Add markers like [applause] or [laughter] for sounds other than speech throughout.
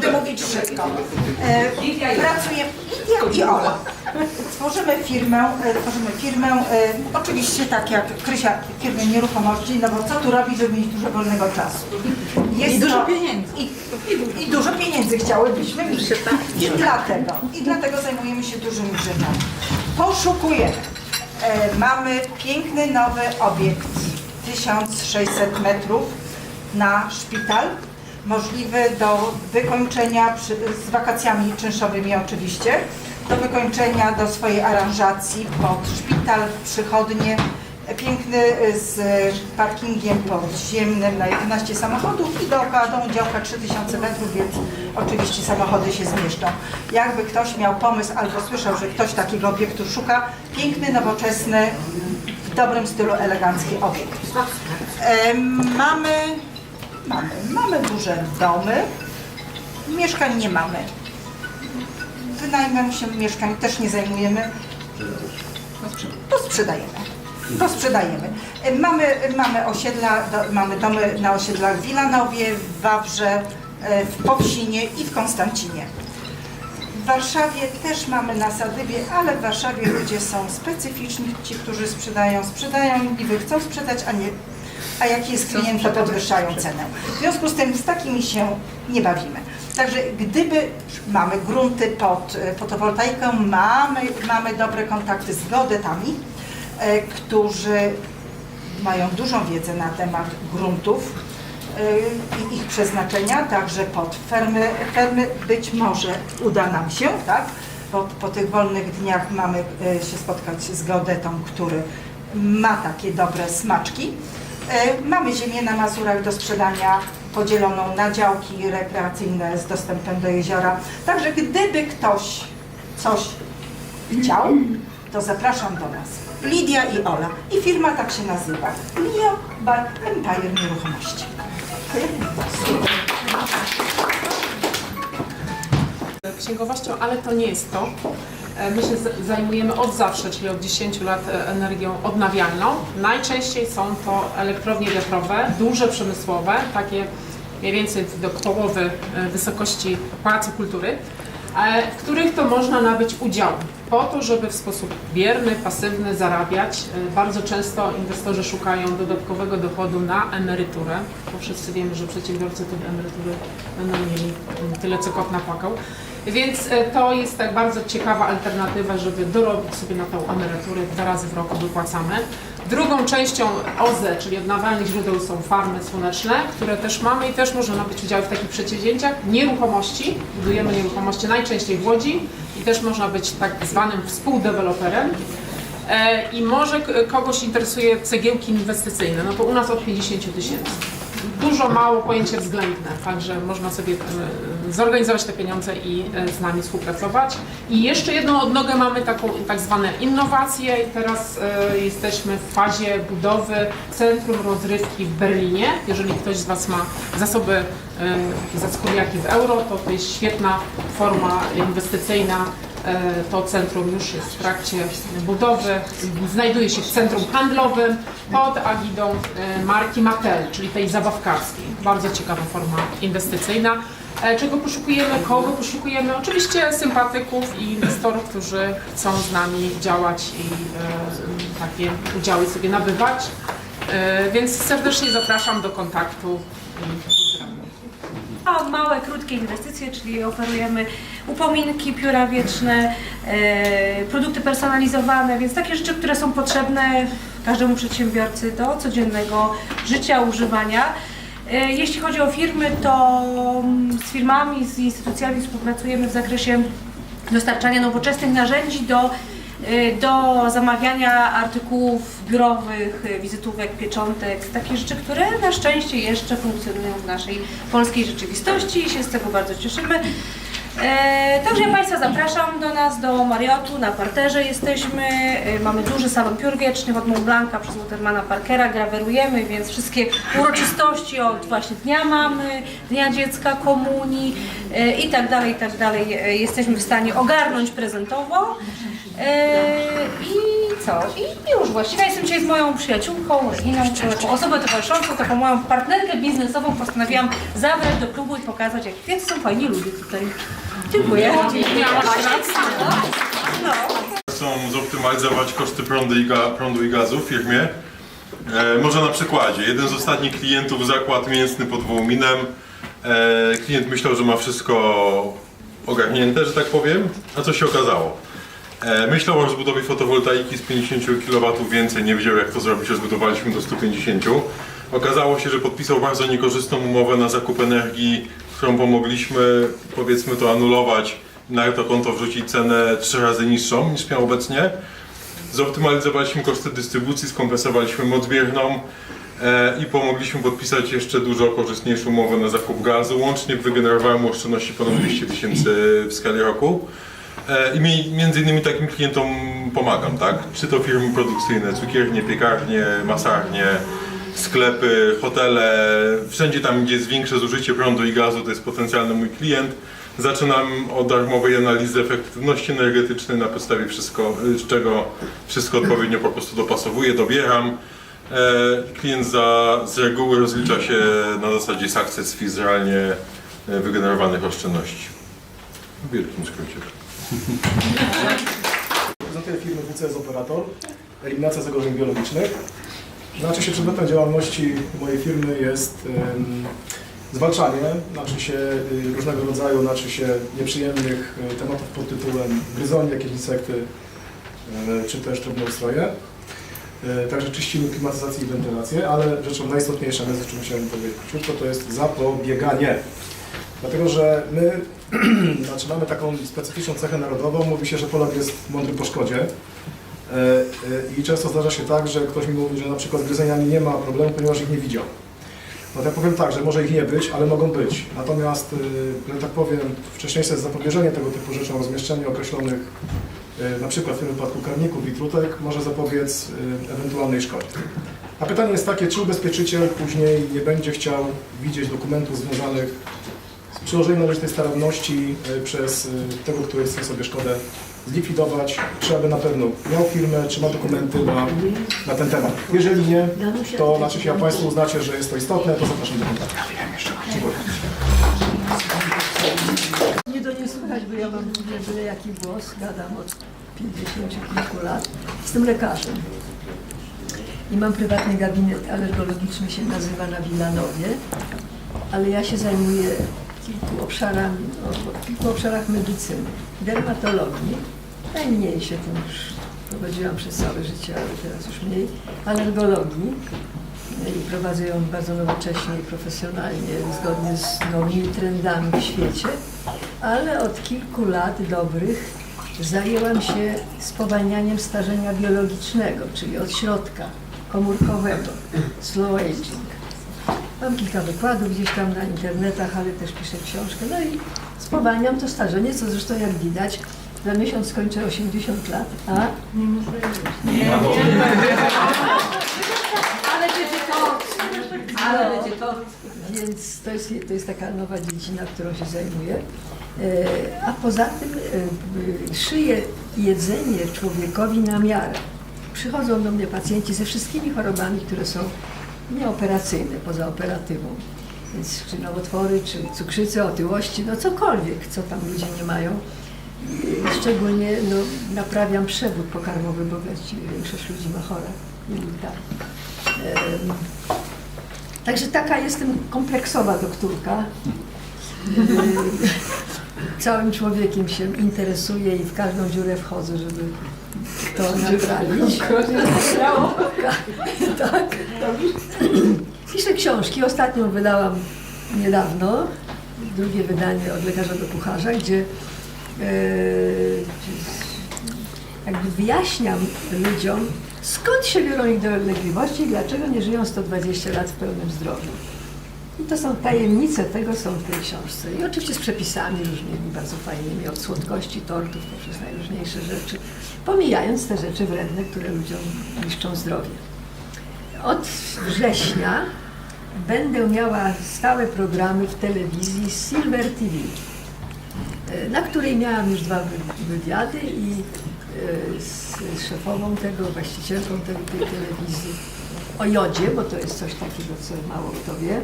będę mówić szybko. E, Pracujemy, Lidia i Ola. Tworzymy firmę, e, tworzymy firmę, e, oczywiście tak jak Krysia, firmę nieruchomości, no bo co tu robić, żeby mieć dużo wolnego czasu? Jest I dużo to- pieniędzy. I, i, I dużo pieniędzy chciałybyśmy mieć. I dlatego, i dlatego zajmujemy się dużymi rzeczami. Poszukujemy. E, mamy piękny nowy obiekt, 1600 metrów na szpital, możliwy do wykończenia przy, z wakacjami czynszowymi oczywiście, do wykończenia do swojej aranżacji pod szpital, przychodnie, piękny y, z parkingiem podziemnym na 11 samochodów i dookoła działka 3000 metrów, więc oczywiście samochody się zmieszczą. Jakby ktoś miał pomysł albo słyszał, że ktoś takiego obiektu szuka, piękny, nowoczesny, w dobrym stylu elegancki obiekt. Mamy, mamy, mamy duże domy, mieszkań nie mamy. Wynajmem się mieszkań też nie zajmujemy, to sprzedajemy. To sprzedajemy. Mamy, mamy osiedla, do, mamy domy na osiedlach w Wilanowie, w Wawrze, e, w Powsinie i w Konstancinie. W Warszawie też mamy na Sadybie, ale w Warszawie ludzie są specyficzni. Ci, którzy sprzedają, sprzedają niby chcą sprzedać, a nie. A jak jest klient, to podwyższają cenę. W związku z tym z takimi się nie bawimy. Także gdyby mamy grunty pod e, fotowoltaikę, mamy, mamy dobre kontakty z geodetami, e, którzy mają dużą wiedzę na temat gruntów y, i ich przeznaczenia, także pod fermy, fermy być może uda nam się, tak? Po, po tych wolnych dniach mamy y, się spotkać z geodetą, który ma takie dobre smaczki. Y, Mamy ziemię na Mazurach do sprzedania podzieloną na działki rekreacyjne z dostępem do jeziora. Także gdyby ktoś coś chciał, to zapraszam do nas. Lidia i Ola. I firma tak się nazywa. Lio by Empire Nieruchomości. księgowością, ale to nie jest to. E, My się zajmujemy od zawsze, czyli od 10 lat e, energią odnawialną. Najczęściej są to elektrownie wiatrowe, duże przemysłowe, takie mniej więcej do połowy e, wysokości Pałacu Kultury, w których to można nabyć udział po to, żeby w sposób bierny, pasywny zarabiać. Bardzo często inwestorzy szukają dodatkowego dochodu na emeryturę, bo wszyscy wiemy, że przedsiębiorcy te emerytury będą mieli mm, tyle, co kot napłakał. Więc e, to jest tak bardzo ciekawa alternatywa, żeby dorobić sobie na tą emeryturę, dwa razy w roku wypłacamy. Drugą częścią OZE, czyli odnawialnych źródeł są farmy słoneczne, które też mamy i też można nabyć udział w takich przedsięwzięciach. Nieruchomości, budujemy nieruchomości najczęściej w Łodzi i też można być tak zwanym współdeweloperem. E, I może kogoś interesuje cegiełki inwestycyjne, no to u nas od 50 tysięcy. Dużo, mało pojęcie względne, także można sobie e, zorganizować te pieniądze i e, z nami współpracować. I jeszcze jedną odnogę mamy taką tak zwane innowacje i teraz e, jesteśmy w fazie budowy Centrum Rozrywki w Berlinie. Jeżeli ktoś z Was ma zasoby e, zaskóriaki w euro, to to jest świetna forma inwestycyjna To centrum już jest w trakcie budowy. Znajduje się w centrum handlowym pod agidą e, marki Mattel, czyli tej zabawkarskiej. Bardzo ciekawa forma inwestycyjna. E, Czego poszukujemy? Kogo poszukujemy? Oczywiście sympatyków i inwestorów, którzy chcą z nami działać i e, takie udziały sobie nabywać. E, Więc serdecznie zapraszam do kontaktu i pozdrawiam. Małe, krótkie inwestycje, czyli oferujemy upominki, pióra wieczne, e, produkty personalizowane, więc takie rzeczy, które są potrzebne każdemu przedsiębiorcy do codziennego życia, używania. E, jeśli chodzi o firmy, to mm, z firmami, z instytucjami współpracujemy w zakresie dostarczania nowoczesnych narzędzi do, do zamawiania artykułów biurowych, y, wizytówek, pieczątek, takie rzeczy, które na szczęście jeszcze funkcjonują w naszej polskiej rzeczywistości i się z tego bardzo cieszymy. E, Także ja Państwa zapraszam do nas, do Mariotu, na parterze jesteśmy, mamy duży salon piór wiecznych od Mont Blanca przez Watermana Parkera, grawerujemy, więc wszystkie uroczystości od właśnie Dnia Mamy, Dnia Dziecka, Komunii i tak dalej, i tak dalej jesteśmy w stanie ogarnąć prezentowo. E, I co? I już właściwie ja jestem dzisiaj z moją przyjaciółką, Reginą, taką osobą towarzyszącą, taką moją partnerkę biznesową postanowiłam zabrać do klubu i pokazać, jak jacy są fajni ludzie tutaj. Dziękuję. No. chcą zoptymalizować koszty prądu i, ga, prądu i gazu w firmie. E, może na przykładzie. Jeden z ostatnich klientów, zakład mięsny pod Wołominem. E, klient myślał, że ma wszystko ogarnięte, że tak powiem. A co się okazało? E, myślał o rozbudowie fotowoltaiki z 50 kW więcej, nie wiedział jak to zrobić, rozbudowaliśmy do 150. Okazało się, że podpisał bardzo niekorzystną umowę na zakup energii, którą pomogliśmy, powiedzmy to, anulować na to konto wrzucić cenę trzy razy niższą niż miał obecnie. Zoptymalizowaliśmy koszty dystrybucji, skompensowaliśmy moc bierną e, i pomogliśmy podpisać jeszcze dużo korzystniejszą umowę na zakup gazu. Łącznie wygenerowałem oszczędności ponad 200 tysięcy w skali roku. E, I mi, między innymi takim klientom pomagam, tak? Czy to firmy produkcyjne, cukiernie, piekarnie, masarnie, sklepy, hotele, wszędzie tam, gdzie jest większe zużycie prądu i gazu, to jest potencjalny mój klient. Zaczynam od darmowej analizy efektywności energetycznej, na podstawie wszystko, z czego wszystko odpowiednio po prostu dopasowuję, dobieram. E, Klient za, z reguły rozlicza się na zasadzie success fee z realnie e, wygenerowanych oszczędności. W wielkim skrócie. Prezentuję firmę WCS Operator, eliminacja zagrożeń biologicznych. Znaczy się przedmiotem działalności mojej firmy jest em, zwalczanie, znaczy się y, różnego rodzaju, znaczy się nieprzyjemnych y, tematów pod tytułem gryzonie, jakieś insekty, y, czy też drobnoustroje. Y, Także czyścimy klimatyzację i wentylację, ale rzeczą najistotniejszą, jest, czym chciałem powiedzieć to jest zapobieganie. Dlatego, że my [clears throat] znaczy mamy taką specyficzną cechę narodową, mówi się, że Polak jest mądry po szkodzie. E, e, I często zdarza się tak, że ktoś mi mówi, że na przykład gryzeniami nie ma problemu, ponieważ ich nie widział. No to ja powiem tak, że może ich nie być, ale mogą być. Natomiast, że tak powiem, wcześniejsze zapobieżenie tego typu rzeczom, rozmieszczenie określonych, e, na przykład w tym wypadku karników i trutek, może zapobiec ewentualnej szkodzie. A pytanie jest takie, czy ubezpieczyciel później nie będzie chciał widzieć dokumentów związanych z przyłożeniem należytej staranności y, przez y, tego, który chce sobie szkodę zlikwidować, czy aby na pewno miał firmę, czy ma dokumenty na, na ten temat. Jeżeli nie, to znaczy się, a Państwo uznacie, że jest to istotne, to zapraszam do kontaktu. Dziękuję. Nie do nie słychać, bo ja mam mówię, byle jaki głos, gadam od 50 kilku lat. Jestem lekarzem i mam prywatny gabinet alergologiczny, się nazywa na Wilanowie, ale ja się zajmuję kilku obszarami, o, kilku obszarach medycyny, dermatologii, najmniej się tym już prowadziłam przez całe życie, ale teraz już mniej, alergologii, i prowadzę ją bardzo nowocześnie i profesjonalnie, zgodnie z nowymi trendami w świecie, ale od kilku lat dobrych zajęłam się spowalnianiem starzenia biologicznego, czyli od środka komórkowego, slow aging. Mam kilka wykładów gdzieś tam na internetach, ale też piszę książkę. No i spowalniam to starzenie, co zresztą jak widać, za miesiąc skończę 80 lat, a ale będzie to, ale będzie to. Więc to jest, to jest taka nowa dziedzina, którą się zajmuję. E, A poza tym e, szyję jedzenie człowiekowi na miarę. Przychodzą do mnie pacjenci ze wszystkimi chorobami, które są nieoperacyjne, poza operatywą. Więc czy nowotwory, czy cukrzycy, otyłości, no cokolwiek, co tam ludzie nie mają. Szczególnie no, naprawiam przewód pokarmowy, bo większość ludzi ma chore. Em, Także taka jestem kompleksowa doktorka. [laughs] Całym człowiekiem się interesuję i w każdą dziurę wchodzę, żeby to naprawić. tak. Piszę książki. Ostatnią wydałam niedawno, drugie wydanie od lekarza do kucharza, gdzie e, jakby wyjaśniam ludziom, skąd się biorą ich dolegliwości i dlaczego nie żyją 120 lat w pełnym zdrowiu. I to są tajemnice tego, są w tej książce. I oczywiście z przepisami różnymi, bardzo fajnymi, od słodkości tortów poprzez najróżniejsze rzeczy, pomijając te rzeczy wredne, które ludziom niszczą zdrowie. Od września będę miała stałe programy w telewizji Silver TV, e, na której miałam już dwa wy- wywiady i e, z szefową tego, właścicielką tej telewizji o jodzie, bo to jest coś takiego, co mało kto wie,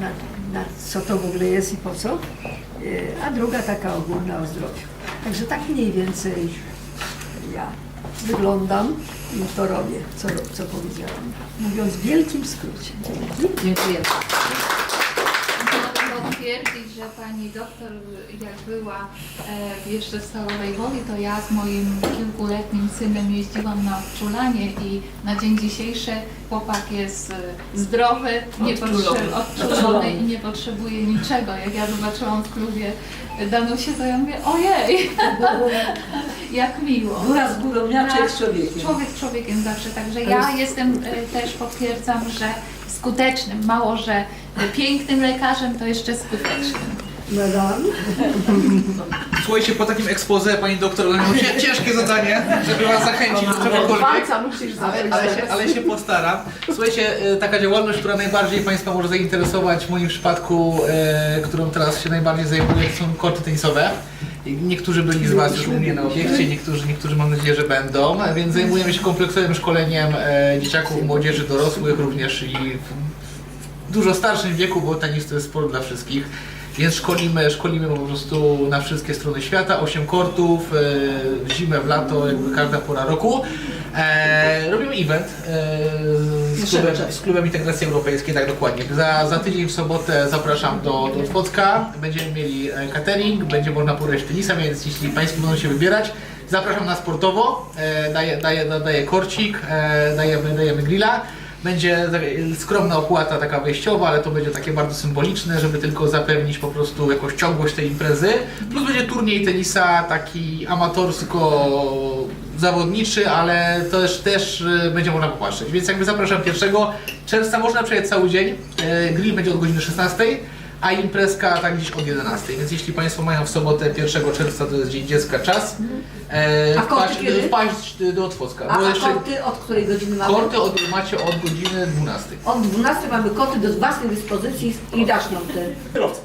na, na co to w ogóle jest i po co, E, a druga taka ogólna o zdrowiu. Także tak mniej więcej ja wyglądam i to robię, co, co powiedziałam. Mówiąc w wielkim skrócie. Dziękuję. Mogę potwierdzić, że pani doktor jak była e, jeszcze w Stalowej Woli, to ja z moim kilkuletnim synem jeździłam na odczulanie i na dzień dzisiejszy chłopak jest e, zdrowy, nie potrze- odczulony i nie potrzebuje niczego. Jak ja zobaczyłam w klubie Danusię, to ja mówię, ojej, [laughs] jak miło. Góra z górą, inaczej z człowiekiem. Człowiek człowiekiem zawsze, także ja jestem e, też potwierdzam, że skutecznym, mało że pięknym lekarzem, to jeszcze skutecznym. Madame. Słuchajcie, po takim ekspoze pani doktor cie- ciężkie zadanie, żeby was zachęcić do czegokolwiek. Musisz Ale, zacząć ale, się, ale się postaram. Słuchajcie, e, taka działalność, która najbardziej Państwa może zainteresować, w moim przypadku, e, którą teraz się najbardziej zajmuję, to są korty tenisowe. Niektórzy byli z Was już u mnie na obiekcie, niektórzy, niektórzy mam nadzieję, że będą, więc zajmujemy się kompleksowym szkoleniem e, dzieciaków, młodzieży, dorosłych, również i w dużo starszym wieku, bo tenis to jest sport dla wszystkich. Więc szkolimy, szkolimy po prostu na wszystkie strony świata, 8 kortów, e, w zimę, w lato, jakby każda pora roku. E, robimy event e, z, klubem, z klubem Integracji Europejskiej, tak dokładnie. Za, za tydzień w sobotę zapraszam do, do będziemy mieli e, catering, będzie można pograć w tenisa, więc jeśli Państwo będą się wybierać, zapraszam na sportowo, e, daję, daję, daję korcik, e, dajemy, dajemy grilla. Będzie skromna opłata taka wejściowa, ale to będzie takie bardzo symboliczne, żeby tylko zapewnić po prostu jakąś ciągłość tej imprezy. Plus będzie turniej tenisa taki amatorsko-zawodniczy, ale też, też y, będzie można popatrzeć. Więc jakby zapraszam 1 czerwca, można przejechać cały dzień. E, Grill będzie od godziny 16 a imprezka tak gdzieś od 11. Więc jeśli Państwo mają w sobotę 1 czerwca, to jest Dzień Dziecka czas, e, A korty wpaść, kiedy? wpaść do Otwocka. A, Bo a jeszcze korty od której godziny mamy? korty od, macie od godziny 12. Od 12 mamy koty do własnej dyspozycji i dasz nam te.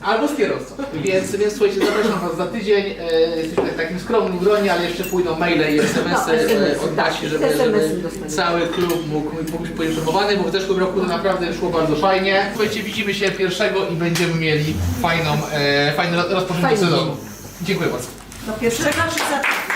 Albo z kierowcą. Więc, więc słuchajcie, zapraszam Was za tydzień. E, jesteśmy w takim skromnym gronie, ale jeszcze pójdą maile i SMS-y No, SMS-y, e, od Basi, tak. żeby, SMS-y żeby dostaniemy. cały klub mógł, mógł być poinformowany, bo w zeszłym roku to naprawdę szło bardzo fajnie. Słuchajcie, widzimy się pierwszego i będziemy mieli fajną, e, fajne rozpoczęcie sezonu. Dziękuję bardzo. Do pierwszego czy za